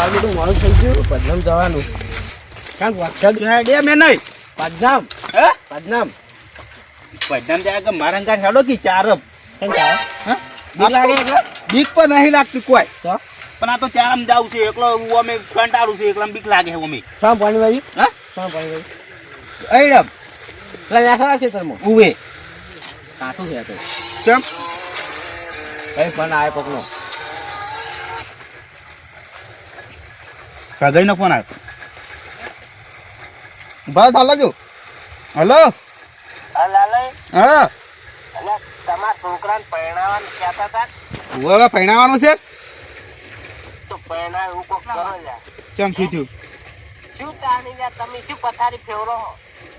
મારું બધું મોડું થઈ ગયું. પદનામ જવાનું. કારણ વરસાદ હેડે મેં નહીં. પદનામ હે? પદનામ પદનામ જાય કે મારા ગાંઠ હેડો કે ચારમ? કેમ ચાર હા? લાગે બીક પણ નહીં લાગતી કોઈ. પણ આ તો ચારમ જાવ છે. એકલો અમે કંટાળું છે. એકલા બીક લાગે અમે. શામ પાણી ભાઈ હા? પાણી ભાઈ અઈડમ એટલે નાખવા છે તરમો ઉવે. કાઠું છે તો. કેમ? કઈ પણ આવે કોકનો. ભગાઈનો ફોન આવ્યો બસ હાલ. જો હલો હા. તમારા છોકરાને પરણાવવાનું કહેતા હતા? હવે પહેણાવાનું છે? તો પરણાવ એવું કોક કરો લ્યા. ચમ શું થયું? શું તાણી તમે શું પથારી ફેવરો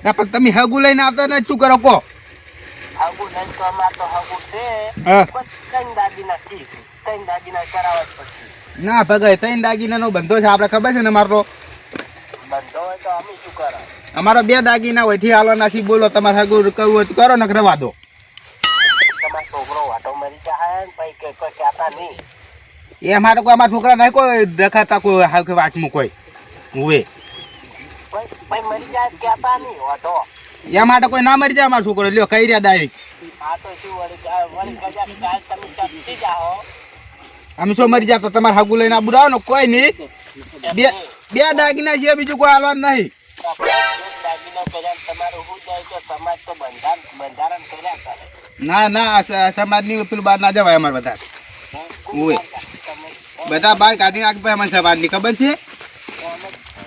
ના પણ તમે હગુ લઈને આવતા ને શું કરો કો? હગુ લઈને તો અમાર તો હગુ છે. હા. ત્રણ દાગીના કીસ ત્રણ દાગીના કરાવવા જ પડશે. ના ભગાઈ ત્રણ દાગીનાનો બંધો છે, આપણે ખબર છે ને મારો અમારો બે દાગીના હોયથી હાલો છે બોલો, તમારે હગુ કહ્યું હોય કરો ને રવા દો. ને કોઈ એ માટે કોઈ, અમારા છોકરા નહીં કોઈ દેખાતા કોઈ હાવ કે વાટમાં કોઈ. હુએ. કોઈ એ માટે કોઈ ના મરી જાય અમારો છોકરો. લ્યો, કઈ રહ્યા ડાયરેક્ટ? અમે શું મરી જાય તો તમારે હાગુ લઈને આબુ ને કોઈ નહીં. બે બે દાગીના છે, બીજું કોઈ હાલવા નહીં. ને, ના સમાજની પેલું બહાર ના જવાય અમારે બધા. ઓય. બધા બહાર કાઢી નાખી ભાઈ અમારે સમાજની, ખબર છે?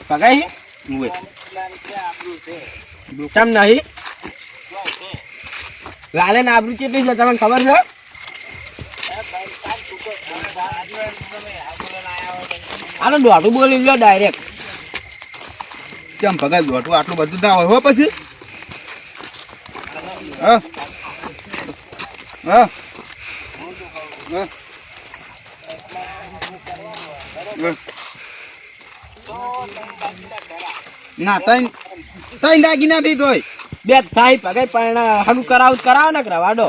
પગાઈ? ઉવે. કેમ નહીં? લાલે ને આબરૂ કેટલી છે, તમને ખબર છે? આનો દોઢું બોલી લો ડાયરેક્ટ ચમ ભગાઈ દોઢું? આટલું બધું ના હોય. હો પછી? હા. હા. હા. ના તઈ તઈ ડાગી નથી તોય બે થાય પગાઈ પણ હગું કરાવ કરાવ ને ને રવાડો?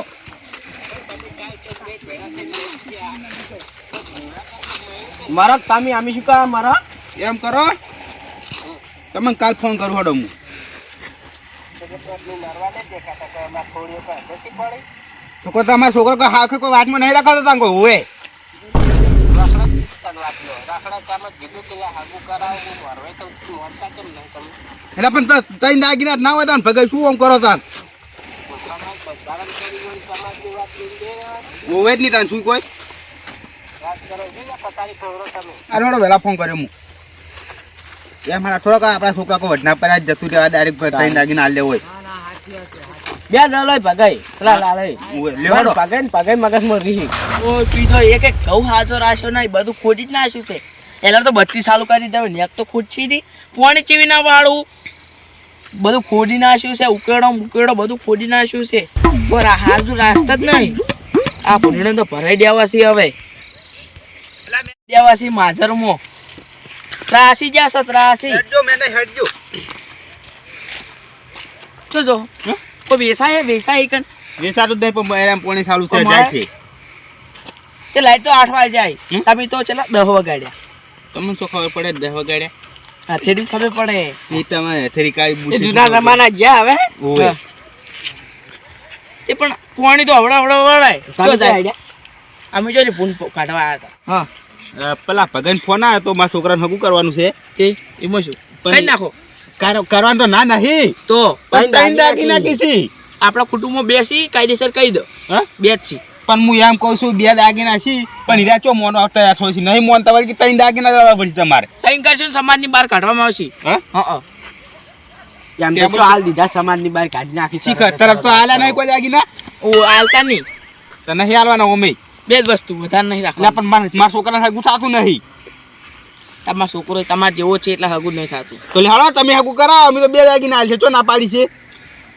મરક તમે આમી શું કરા મારા? એમ કરો. તમે કાલ ફોન કરું હડો હું. તો કોઈ તમારા છોકરો કોઈ હાખે કોઈ વાતમાં નહીં રાખતો તાં કોઈ હોય એટલે પણ ત- તઈ દાગીના ના હોય તાન ભગાઈ શું આમ કરો તાન? ઓવે જ નહીં તાન શું કોઈ? અરે હડો વહેલા ફોન કર્યો હું એ મારા થોડાક આપણા છોકરા કોઈ વડના પર જતું રહેવા ડાયરેક્ટ તઈ દાગીના હાલ લેવો બે દલોય પગાઈ પેલા લાલય ઓવે લેવાડો પગાઈ ને પગાઈ મગજમાં રહી ઓ પીધો એક એક ઘઉં હાથો રાખ્યો નહીં બધું ખોટી જ નાખ્યું છે. એલા તો બત્તી ચાલુ કરી દઉં નેક તો ખોટછી હતી. પોણી ચીવી ના વાળું. બધું ખોડી નાખ્યું છે ઉકેડો ઉકેડો બધું ખોડી નાખ્યું છે. પર આ હાલ જો રાસ્તા જ નહીં. આ ભૂંડને તો ભરાઈ દેવાસી હવે. દેવાસી માજરમો. ત્રાસી જશે ત્રાસી. હેડજો મેને હેડજો. જો જો ઓ બેસાય બેસાય કણ? સારું દે પણ એરામ પોણી સારું છે જાય છે. તે લાઈટ તો 8 વાગે જાય તમે તો ચલા 10 વગાડ્યા. તમને શું ખબર પડે દહ વગાડ્યા? હાથેડી ખબર પડે. એ તમે હથેરી કાઈ બુદ્ધિ જૂના જમાના ગયા હવે ઓય તે એ પણ પોણી તો હવડા હવડા વળાય તો જાય. અમે જો ફોન કાઢવા આવ્યા હતા. હા. પેલા ભગન ફોન આવ્યો તો મારા છોકરાને હગું કરવાનું છે. કે? એમાં શું? કઈ નાખો. કરવાનું તો ના નહીં. તો દાગી નાખી. નાખી આપણા કુટુંબમાં બેસી કાયદેસર કહી દો. હા? બે જ છી. પણ હું એમ કહું છું બે દાગીના છી પણ હીરા ચો મોનો તૈયાર હોય છે? નહીં મોન તમારે કે ત્રણ દાગીના લેવા પડશે તમારે. ત્રણ કરશું ને સમાજની બહાર કાઢવામાં આવશે. હા? એમ તો હાલ દીધા સમાજની બહાર કાઢી નાખી. શીખ તરફ તો હાલ્યા નહીં કોઈ દાગીના? ઓ હાલતા નહીં. તો નહીં હાલવાના ઓમે બે જ વસ્તુ વધારે નહીં રાખવા પણ મારા મારા છોકરાને હગું થતું નહીં. તમારો છોકરો તમારે જેવો છે એટલે હગું નહીં થતું. તો હાલો તમે હગું કરાવો અમે તો બે દાગીના ના છે ચો ના પાડી છે.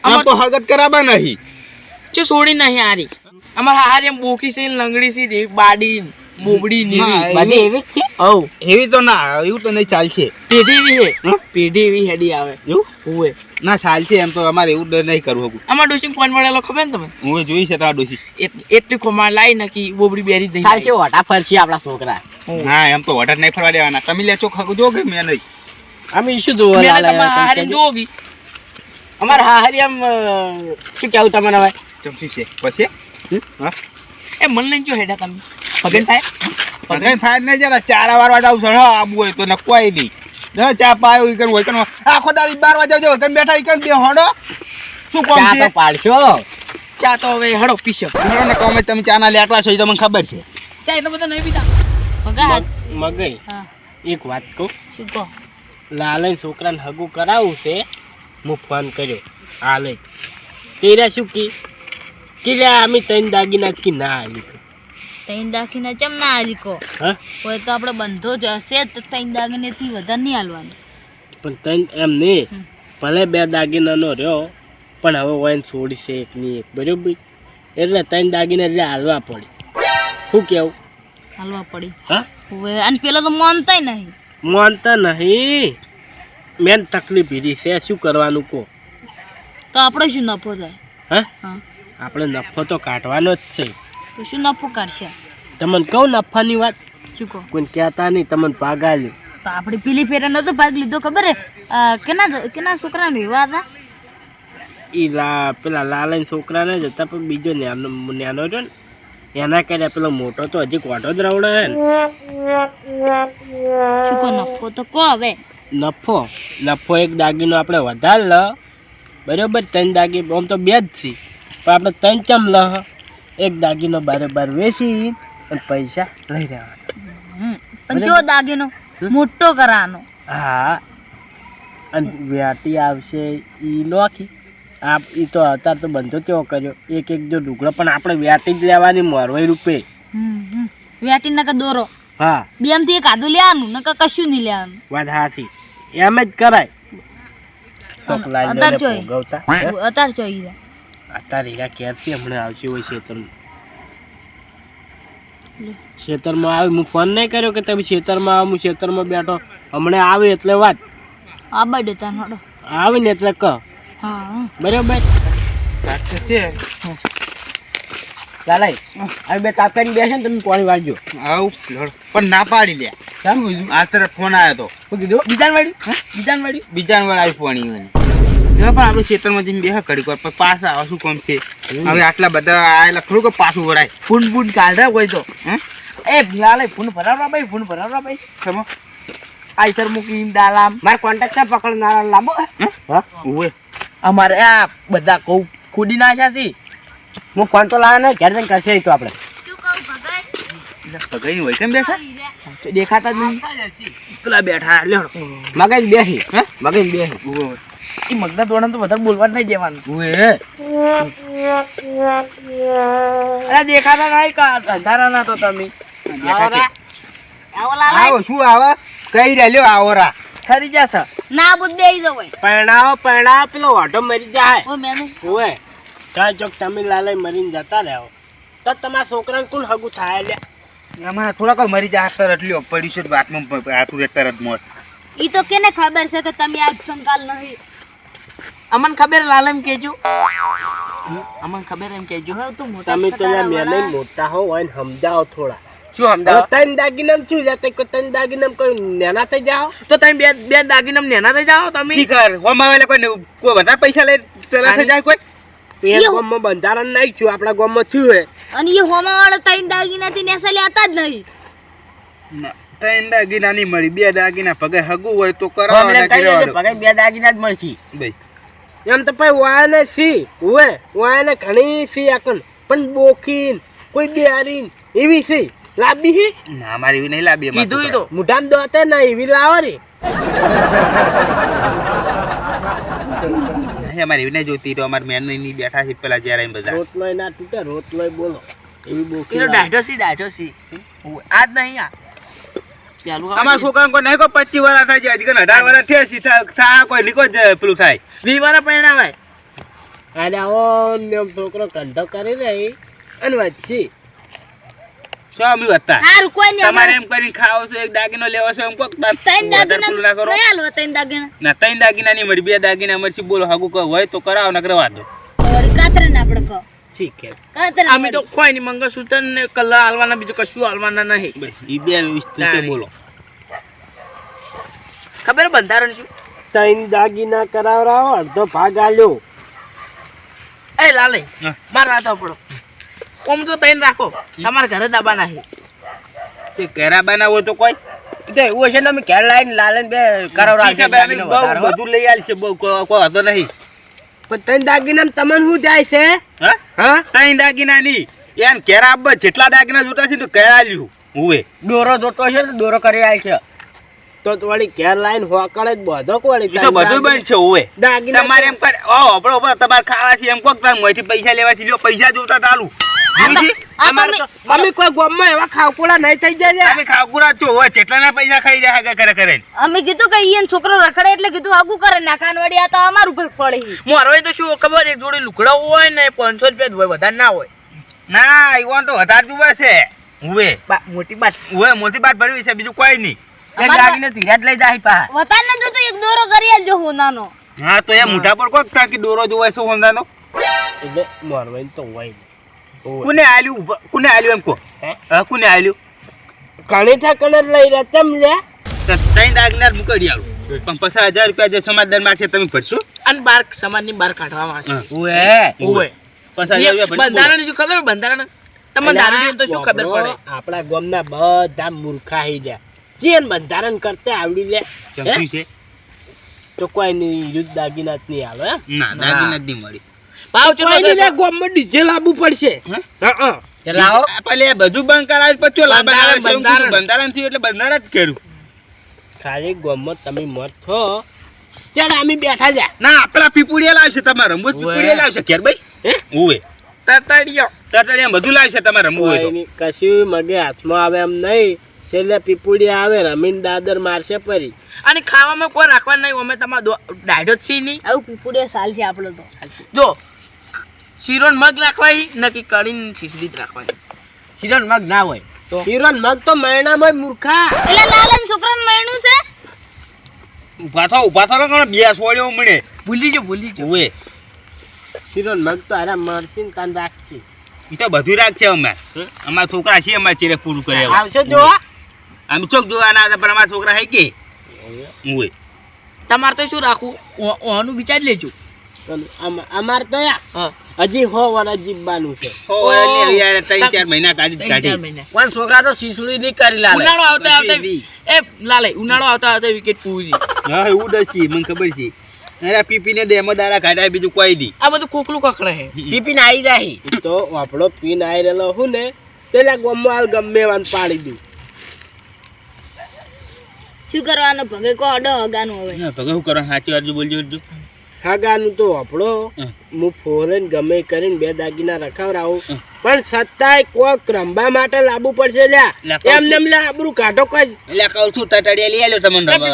અમે તો હગત કરાવવા નહીં. ચો છોડી નહીં હારી. અમારા હારી એમ બોકી છે લંગડી છે બાડી બોબડી નીરી નીવી એવી- જ છે? હવ. એવી તો ના એવું તો નહીં ચાલશે. પેઢી એવી હે? હમ? પેઢી એવી હેડી આવે. જો હુએ ના ચાલશે એમ તો અમારે એવું નહીં કરવું હગું. અમાર ડોસી કોણ મળેલો ખબર ને તમે હું જોઈ છે તારા ડોસી એટલી ખોમાં લાઈ નકી બોબડી બેરી દઈ ચાલશે વટા ફરશે આપણા છોકરા. હા એમ તો ઓર્ડર નહીં ફરવા દેવાના. તમે લે ચોખા જો કે મેં નહીં. અમે શું જોવા મેં લાલા તમે હારીને જોગી અમારે હરી આમ શું કેવું તમને હવે? ચમચી છે? પછી? હા? એ મન લઈને જો હેડા તમે. પગન થાય? પગાઈ થાય નહીં જરા ચાર વારવા જાવ સર આબુ હોય તો નકવાય નહીં. ના ચા પાયો ઈ કન હોય કન આખો દાડી બાર વાગ્યા જો કન બેઠા ઈ કન બે હોડો? શું કોમ ચા છે? તો પાડશો. ચા તો હવે હડો પીશો. તમારો ને કોમે તમે ચા ના લેટવા છો ઈ તો મને ખબર છે. ચા એટલો બધો નહીં પીતા. પગાર મગઈ. હા. એક વાત કહું. શું કહો? લાલન છોકરાને હગું કરાવવું છે. હું ફોન કર્યો. આલે તેરા શું કી? કે લે અમે ત્રણ દાગીના કી ના હાલી તૈન દાખીને ચમ ના કહો હા કોઈ તો આપણે બંધો જ હશે તો તૈન દાગીનેથી વધારે નહીં હાલવાનું. પણ ત્રણ એમ નહીં. ભલે બે દાગીનાનો રહ્યો પણ હવે વાઈન છોડશે એક ની એક બરોબર? એટલે ત્રણ દાગીના એટલે હાલવા પડે. શું કેવું? હાલવા પડી. હા? હવે અને પેલો તો માનતાય નહીં. માનતા નહીં. મેન તકલીફ એરી છે. શું કરવાનું કહો? તો આપણે શું નફો થાય? હા. આપણે નફો તો કાઢવાનો જ છે. તો શું નફો કાઢશે? તમને કહું નફાની વાત? શું કહો? કોઈને કહેતા નહીં તમને પાગાલ્યું તો આપણે પેલી ફેરે નતો ભાગ લીધો ખબર હે? કેના કેના છોકરાને એવા હતા? એ લા પેલા લાલન છોકરાને જ હતા પણ બીજો નાનો નાનો રહ્યો ને એના કર્યા પેલો મોટો તો હજી કોટો જ રવડે હે શું કહો નફો તો કહો હવે. નફો નફો એક દાગીનો આપણે વધારે લ. બરાબર ત્રણ દાગી આમ તો બે જ છે. પણ આપણે ત્રણ ચમ એક દાગીનો બારોબાર વેચી અને પૈસા લઈ રહેવાના. પણ જો દાગીનો મોટો કરવાનો હા. અને વ્યાટી આવશે એ નોખી આ એ તો અત્યારે તો બંધો તેવો કર્યો? એક એક જો ઢુકડો પણ આપણે વ્યાટી જ લેવાની મોરવાઈ રૂપે. વ્યાટી નકા દોરો. હા. બેમથી એક આધું લેવાનું નકા કશું નહીં લેવાનું. વાત હાસી એમ જ કરાય. અને લાઈ અત્યારે જોઈ. ભોગવતા રેગા ક્યારથી હમણાં આવશે હોય ખેતરમાં ખેતરમાં આવે હું ફોન નહીં કર્યો કે તમે ખેતરમાં આવો હું ખેતરમાં બેઠો. હમણાં આવે એટલે વાત. આ બર્થડે તાર આવે ને એટલે કહ હા. બરાબર? છે. ચાલાય હવે બે તાપકાની બેસે ને તમે પાણી વાળજો. આવું પણ ના પાડી લે. શું કીધું? આ તરફ ફોન આવ્યો તો. શું કીધું? બીજાન વાળી? બીજાન વાળી? બીજા વાર આવી ફોન હવે પણ આપણે ખેતરમાં જઈને બેહા કરી પર પણ પાછા આવા શું કામ છે? હવે આટલા બધા આયેલા ખરું કે પાછું વળાય? ફૂન ફૂન કાઢે હોય તો. હે? એ ભલાલે ફૂન ભરાવરા ભાઈ ફૂન ભરાવરા ભાઈ. સમો આઈસર મૂકી દાલામ મારે કોન્ટેક્ટ પકડનારા લાંબો હા? ઉવે. અમારે આ બધા કઉ ખોડી નાખ્યા છે. હું ફોન તો લાવે ને ઘેર જઈને કરશે તો આપણે. શું કહું ભગાઈ ભગાઈ હોય કેમ બેઠા? દેખાતા જ નહીં. પેલા બેઠા લેડો મગજ બેસી હે? મગજ બેસી એ મગના દોડા તો વધારે બોલવા જ નહીં દેવાનું. ઉએ અરે દેખાતા નહીં અંધારા ના તો તમે. આવો શું આવા? કઈ રહ્યા? લ્યો આવોરા. ખરી જશે ના બુદ્ધ આવી દો ભાઈ. પરણાવો પરણાવો પેલો ઓટો મરી જાય. ઓ મેને. ઓએ કાય ચોક તમે લાલે મરીને જતા રહ્યો તો તમારા છોકરાને કોણ હગું થાય લે અમારા થોડાક મરી જાય? સર લ્યો પડ્યું છે વાતમાં આતું તરત મોત. ઈ તો કેને ખબર છે કે તમે આજ સંકાલ નહીં અમને ખબર લાલમ એમ કેજો. અમન ખબર એમ કેજો. તું મોટા તમે તો યાર ખટારા મોટા હો હોય સમજાવો થોડા. શું સમજાવો? ત્રણ દાગીનામ શું લે તો તન દાગીનામ કોઈ નેના થઈ જાઓ. તો તમે બે બે દાગીના નેના થઈ જાઓ તમે? શીખર હોમ આવેલા કોઈ કોઈ વધારે પૈસા લઈ પેલા થઈ જાય કોઈ? પેટ ગામમાં બંધારણ નહીં છું આપણા ગામમાં થયું હે. અને એ હોમા વાળો તૈન દાગીનાથી નેસા લેતા જ નહીં. ત્રણ દાગીના નહીં મળી બે દાગીના પગે હગું હોય તો કરો અમને કહી દેજો, પગાર બે દાગીના જ મળશે. ભાઈ એમ તો ભાઈ વાયને સી ઉવે વાયને ઘણી સી આકન પણ બોખીન કોઈ બેરીન એવી સી? લાંબી હી? ના મારી એવી નહીં લાવી કીધું તો મુઠામ દોતે ના એવી લાવો રે. અમારે એવી નહીં જોતી તો અમારે મેન નહીં બેઠા છે પેલા જ્યારે એમ બધા. રોટલોય ના તૂટે રોટલોય બોલો. એવી બોખી ડાઢો સી ડાઢો સી. આજ નહીં આ. અમારા છોકરા કોઈ નહીં કોઈ પચીસ વર્ષ થાય છે હજી અઢાર વર્ષ થયા છે થા- થા કોઈ નીકો જ પેલું થાય. વી વાળા પરિણામ અરે આવો છોકરો કંઠો કરી રહી અને વચ્ચે. શું અમે હતા કોઈ નહીં તમારે એમ કરીને ખાવો છો એક દાગીનો લેવો છો એમ કોક? ત્રણ દાગીના કરો ત્રણ દાગીના. ના ત્રણ દાગીના ની મળી બે દાગીના મળશે બોલો હાગુ કહો હોય તો કરાવો ન કરવા દો કાતરે ને આપણે કહો. ઠીક કાતરે અમે તો કોઈ નહીં મંગળસૂત્ર ને કલર હાલવાના બીજું કશું હાલવાના નહીં. ઈ બે વસ્તુ છે. બોલો. ખબર બંધારણ શું? ત્રણ દાગીના કરાવરાવો અડધો ભાગ આલ્યો. એ લાલે હા. મારા હાથ પડો. ઓમ તો તૈન રાખો. તમારા ઘરે દાબા નહીં તે કેરા બનાવો તો કોઈ. તો એવું હશે ને અમે ઘેર લાવીને લાલે બે કરાવ છે બે અમે બધું લઈ આલ છે બહુ કોઈ કોઈ હતો નહીં. પણ ત્રણ દાગીના તમને શું જાય છે? હા? ત્રણ દાગીના ની એમ કેરા આપ જેટલા દાગીના જોતા છે તો કયા લ્યું હુવે. દોરો જોતો છે તો દોરો કરી આલ છે. તો તો વળી ઘેર લાઈન હોકળે જ બધો કોળી તો બધું બંધ છે હુવે. દાગીના તમારે એમ કર ઓ આપણો તમારે ખાવા છે એમ કોક તાર મોંથી પૈસા લેવાથી છે લ્યો પૈસા જોતા ચાલુ અમારે તો અમે કોઈ ગામમાં એવા ખાવકોળા નહીં થઈ જાય તમે ખાવકુરા છો. હોય જેટલાના પૈસા ખાઈ જાય હગા કરે કરે અમે કીધું કે ઈયન છોકરો રખડે એટલે કીધું આગું કરે. ના વળી આ તો અમારું ઉપર પડી મારો તો શું ખબર એક જોડી લુકડા હોય ને પાંચસો રૂપિયા હોય વધારે ના હોય. ના ઈવન તો વધારે જુએ છે. હુવે મોટી બાત. હુવે મોટી બાત ભરવી છે બીજું કોઈ નહીં. એક ધીરજ લઈ જાય પા વતાન ને જો તો એક દોરો કરી આલજો હું હા તો એ મોઢા પર કોક ટાંકી દોરો જોવાય છે એટલે મોરવાઈ તો હોય. કોને આલ્યું? કુને કોને આલ્યું એમ કો હે? હા કોને આલ્યું? કણીઠા કલર લઈ રહ્યા ચમ લે ત્રણ દાગનાર મુકડી આવું પણ પચાસ હજાર રૂપિયા જે સમાજદારમાં છે તમે ભરશો? અને બાર સમાજની બહાર કાઢવામાં આવશે. ઓએ બોલો. બંધારણ શું ખબર બંધારણ. તમને દારૂ તો શું ખબર પડે? આપણા ગામના બધા મૂર્ખા હી જાય. જેન બંધારણ કરતા આવડી લે. છે. તો કોઈ નહીં યુદ્ધ દાગીના જ નહીં આવે ના દાગીના જ નહીં મળી. ભાવ કોઈ નહીં લે, ગામમાં ડીજે લાવવું પડશે. હે? તે પેલે બધું બંધ કરાય પછી બંધારણ, આવે બંધારણ. બંધારણ થયું એટલે બંધારણ જ કર્યું. ખાલી ગોમમાં તમે મત છો. ચાલ અમે બેઠા જા. ના પેલા પીપુડિયા લાવશે તમારે રમવું જ પીપુડિયા લાવશે. ઘેર ભાઈ હે? ઉવે. તતડિયો. તરતડિયા બધું લાવશે તમારે રમવું હોય કશું મગે હાથમાં આવે એમ નહીં. છેલ્લે પીપુડિયા આવે રમીન દાદર મારશે પરી અને ખાવામાં કોઈ રાખવાનું નહીં અમે તમારો ડાયડો જ છીએ નહીં. આવું પીપુડિયા સાલ છે આપણો તો. જો શીરો ને મગ રાખવાની નક્કી કરીને ખીચડી જ રાખવાની. શિરોન મગ ના હોય તો? શિરોન મગ તો મહિનામાં મૂર્ખા. એટલે લાલન છોકરાને મયણું છે? ઊભા થો ઊભા થો કોણ બે સોળ્યો મળે ભૂલી જો ભૂલી જો ઉવે. હીરો મગ તો હારા મરસી ને કાન રાખશે. એ તો બધું રાખશે અમે? અમારા છોકરા છે અમારા ચેરે પૂરું કરે. આવશો જોવા? આમ ચોક જોવાના હતા પણ અમારા છોકરા હે કે? તમારે તો શું રાખવું? ઓનું વિચારી લેજો. અમારે અમાર તો હા. હજી હો વાર જીવવાનું છે. હો, એટલે હવે યાર ત્રણ ચાર મહિના કાઢી ચાર કાઢી પણ છોકરા તો શીસુડી ની કરી લાલે. ઉનાળો આવતા આવતા એ લાલે ઉનાળો આવતા આવતા વિકેટ પૂરી હા એવું ડસી મને ખબર છે. અરે પીપીને ડેમો દારા કાઢાય બીજું કોઈ નહીં. આ બધું કોકલું કકડે હે પીપીને આવી જાય તો આપણો પીન આવી રહેલો હું ને તેલા ગમો હાલ ગમે વાન પાડી દઉં. શું કરવાનું? ભગે કો અડો અગાનો હવે. ભગે ભગવાન શું કરો સાચી વાત બોલજો. હાગાનું તો આપણો હું. ફોરેન ગમે કરીને બે દાગીના રખાવરાવું પણ સત્તાય કોક રંબા માટે લાવવું પડશે લ્યા. એમ નેમ લ્યા આબરું કાઢો કઈ. લ્યા કહું છું તટડિયા લઈ આલ્યો તમને હા,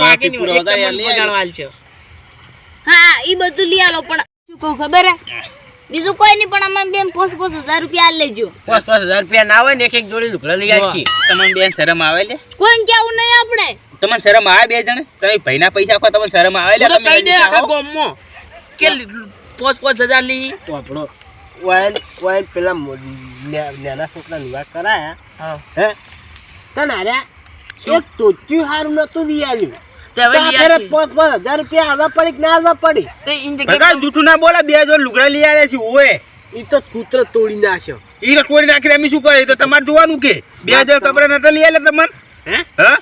વાગે નહીં, પીપુડો એક તમને લઈ છે. હા ઈ બધું લઈ આલો પણ શું કહું ખબર હે. બીજું કોઈ નહીં પણ અમે બેન પોસ પોસ હજાર રૂપિયા લેજો પાંચ પાંચ હજાર રૂપિયા ના હોય ને એક એક જોડી લુકડા લઈ આવી તમને બેન શરમ આવે લે? કોઈ કેવું નહીં આપણે? તમને શરમ આવે બે જણ? તમે ભાઈના પૈસા આપો તમને શરમ આવે લે તો તમે કહી દે આખા. ગામમાં? કે પોચ પોચ હજાર લી આપણો વાયન વાયન પેલા નાના છોકરા વિવાહ કરાયા હે? તને હાર્યા એક ટોચ્યું હારું નતું લઈ આવ્યું. તે હવે તો લઈ આખરે પાંચ પાંચ હજાર રૂપિયા આવવા પડી કે ના આવવા પડી? તે ઈન ભગા જગ્યાએ જૂઠું ના બોલે બે જોડ લુગડા લઈ આવ્યા છે ઓએ એ તો સૂત્ર તોડી નાખ્યો. ઈ તો કોઈ અમે શું કરે? તો તમારે જોવાનું કે. બે હજાર ખબર નતા લઈ આલે તમને? હે? હા?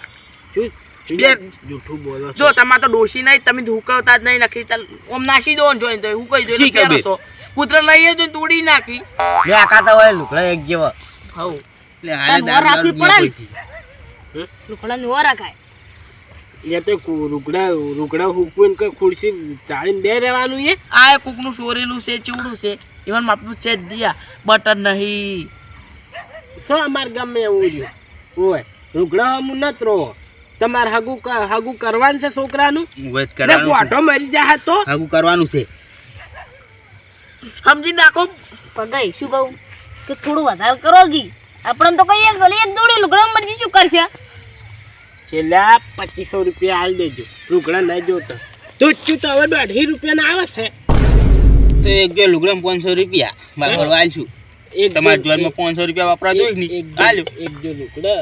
શું? બે- જૂઠું બોલો છો? જો તમારે તો ડોશી નહીં તમે ધુકાવતા જ નહીં નખી ઓમ નાસી દો ને જોઈને તો હું કહી શી દઉં ખબર? છો. કૂતરા લઈ ને તોડી નાખી. બે હોય લુકડા એક જેવા. હવ એટલે હાલે તાર મોર દારૂ દારૂ પડે પીએ ને. ઓ રાખાય એ તો રૂગડા રૂગડા હુકવીને કે ખુરશી ચાળીને બે રહેવાનું છે આ એ કોકનું સોરેલું છે ચીવડું છે. ઇવન માપનું છે જ દિયા. બટર નહીં. સો અમાર ગામમાં એવું રહ્યું? ઓય રૂગડા હમું નત રહો તમારે હગું ક- હગું કરવાનું છે છોકરાનું? ને છે. પોઢો મરી જાય તો? હાગું કરવાનું છે. સમજી નાખો પગાઈ. શું કહું? કે થોડું વધારે કરો ગી આપણને તો કહીએ ગલી એક દોડી લુગડા મરજી શું કરશે? છેલ્લા પચીસો રૂપિયા આલ દેજો. લુગડા નહીં જોતો. તું તો હવે દોઢી રૂપિયાના આવે છે. તો એક જો લુગડામાં પાંચસો રૂપિયા. બરાબર આલશું. એક તમારા જો- જોરમાં પાંચસો રૂપિયા વપરા જોઈએ એક- જો- એક જો લુગડા.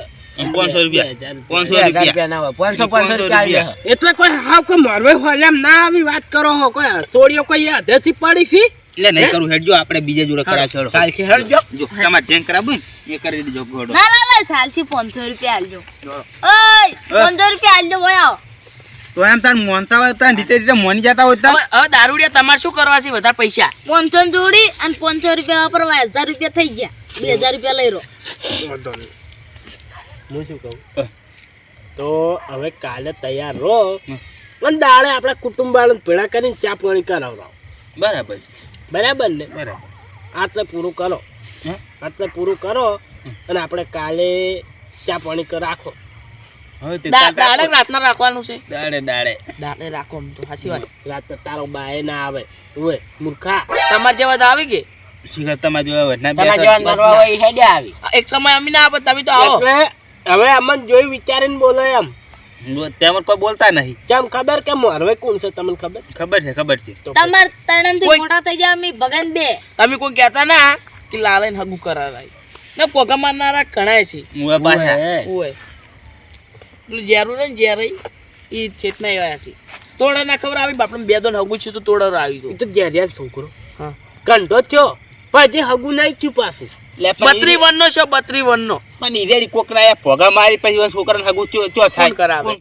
પાંચસો રૂપિયા. પાંચસો રૂપિયા રૂપિયા. ના હોય. પાંચસો પાંચસો રૂપિયા એટલે કોઈ હાવ કોઈ મારવે હોય એમ ના આવી વાત કરો હો. કોઈ સોડિયો કોઈ હદેથી પડી છે? એટલે નહીં કરું હેડજો આપણે બીજે જોડે કરાવશું. ચાલશે હેડજો. જો તમાર જેમ કરાવું ને એ કરી દેજો ઘોડો ના ના ના ચાલથી પાંચસો રૂપિયા આલજો. ઓય પાંચસો રૂપિયા આલજો ભાઈ તો એમ તાર મોનતા હોય તાર રીતે રીતે મોની જતા હોય તાર? હવે દારૂડિયા તમારે શું કરવા છે? વધારે પૈસા. પાંચસો ની જોડી અને પાંચસો રૂપિયા વાપરવા. હજાર રૂપિયા થઈ ગયા. બે હજાર રૂપિયા લઈ રો. વાંધો હું શું કહું? તો હવે કાલે તૈયાર રહો અને દાડે આપણા કુટુંબ વાળાને ભેળા કરીને ચા પાણી કરાવડાવો બરાબર છે. બરાબર ને? બરાબર. આટલે પૂરું કરો. આટલે પૂરું કરો અને આપણે કાલે ચા પાણી રાખો. હવે તે દાડે રાતના રાખવાનું છે. દાડે દાડે. દાડે રાખો આમ તો સાચી વાત. રાત તારો બાય ના આવે. ઓય મૂર્ખા. તમારે જેવા તો આવી ગઈ? એક સમય અમે ના આપો તમે તો આવો. હવે અમને જોઈ વિચારીને બોલો એમ. તેમાં કોઈ બોલતા નહીં. ચમ ખબર કે મોરવે કોણ છે તમને ખબર? ખબર છે ખબર છે. તમાર તણનથી મોટા થઈ જાય અમે ભગન બે. તમે કોઈ કહેતા ના કે લાલન હગું કરારાય ને પોગા મારનારા ઘણાય છે. હું પાછા. ઓય. પેલું જેરું ને જેરઈ ઈ છેટ ના આવ્યા છે. તોડા ના ખબર આવી બાપણ બે દોન હગુ છે તો તોડા આવી એ તો જેર જેર છોકરો. હા. કંટો થયો પછી હગુ નહીં થયું પાછું. પણ બત્રી વન નો છો બત્રી વન નો પણ ઈરેડી કોકના ભોગા મારી પછી વળી છોકરાને ચો ચો થાય. કરાવે?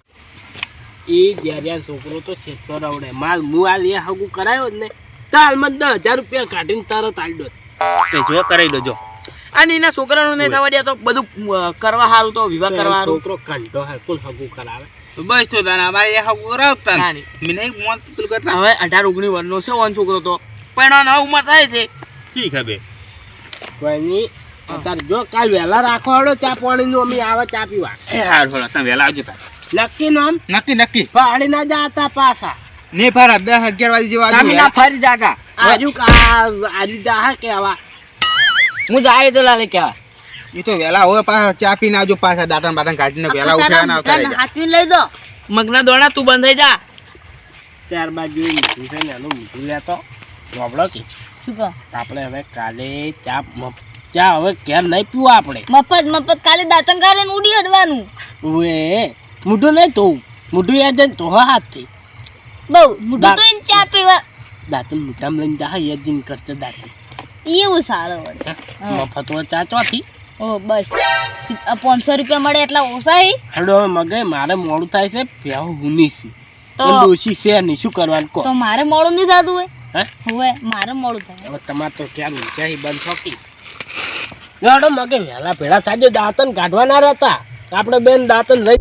એ જેરિયા છોકરો તો શેતો રવડે. માલ હું આ લે હગું કરાયો ને તો હાલમાં દસ હજાર રૂપિયા કાઢીને તરત આલી દો. તે જો કરાવી દો અને એના છોકરાનું નહીં થવા દે તો બધું કરવા સારું તો વિવાહ કરવા સારું છોકરો કંઠો હે હગું કરાવે? તો બસ તો તાને અમારે એ હગું કરાવતા ના, ને નહીં. મેં નહીં મોન પેલું કરતા. હવે અઢાર ઓગણીસ વર્ષનો છે ઓન છોકરો તો. પણ ઉંમર થાય છે. ઠીક કોઈની અત્યારે જો કાલ વહેલા રાખો હળો ચા પાણીનું અમે આવે ચા પીવા. એ હાર હોળા તમે વહેલા આવજો તાર. નક્કી નામ નક્કી નક્કી. પાડી ના જાતા પાછા. ને ફરા દસ અગિયાર વાગે જેવા તમે ના ફરી જાગા. આજુ કા આજુ જાહ કેવા. હું જાય તો લાલે કેવા. એ તો વહેલા હોય પાછા ચા પીને આવજો પાછા દાંતણ બાટણ કાઢીને વહેલા ઉઠાના આવતા રહેજો. હાથવી લઈ દો. મગના દોણા તું બંધ થઈ જા. ત્યારબાદ જોઈ મીઠું છે ને એનું મીઠું લેતો. ગોબડો કે. શું કહો? આપણે હવે કાલે ચા ચા હવે ઘેર નહીં પીવું આપણે. મફત મફત કાલે દાંતણ કાઢીને ઉડી હડવાનું. ઉએ મોઢું નહીં તો મોઢું યાદ જઈને તો હાથથી. બહુ મોટું તો એને ચા પીવા. દાંતન મીઠામાં લઈને જા યાદ દિન કરશે દાંતન એવું સારું વળે મફત હોય ચા ચોથી. ઓ બસ. પાંચસો રૂપિયા મળે એટલા ઓછા હડો હવે મગે મારે મોડું થાય છે પ્યાવ હુની છે. તો પણ છે નહીં શું કરવાનું કહો? તો મારે મોડું નહીં થતું હોય. હે? હોય મારે મોડું થાય. હવે તમારે તો ક્યાં ઊંચાઈ બંધ થોકી ગાડો મગે વહેલા ભેળા સાજો દાંતન કાઢવાના રહેતા. આપણે બેન દાંતન લઈ